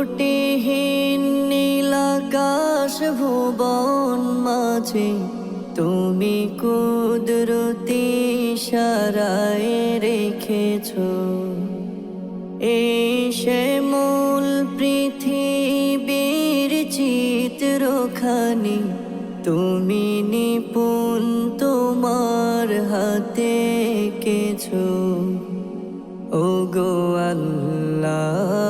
ত্রুটিহীন নীলাকাশ ভুবন মাঝে, তুমি কুদরতি সারায় রেখেছ। এই সে মূল পৃথিবীর চিত্রখানি, তুমি নিপুণ তোমার হাতে কেছো ও গো আল্লাহ।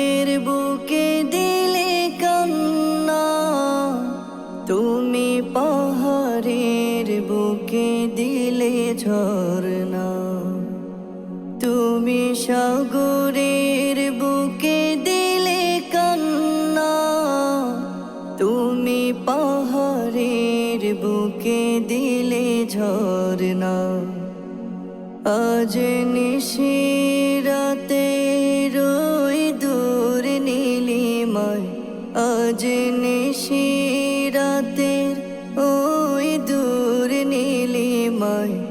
ঝরনা তুমি সাগরের বুকে দিলে কান্না। তুমি পাহাড়ের বুকে দিলে ঝরনা আজ নিশিরাতে রই দূর নীলিমায়। আজ নিশিরাতে ওই দূর নীলিমায়।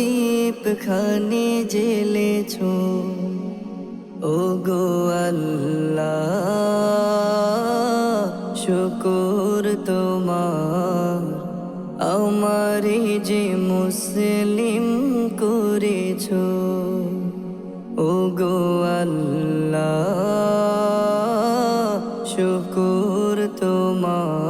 প্রদীপ খানি জেলেছ? ও গো আল্লাহ, শুকুর তোমার। আমারে যে মুসলিম করেছ ও গো আল্লাহ, শুকুর তোমার।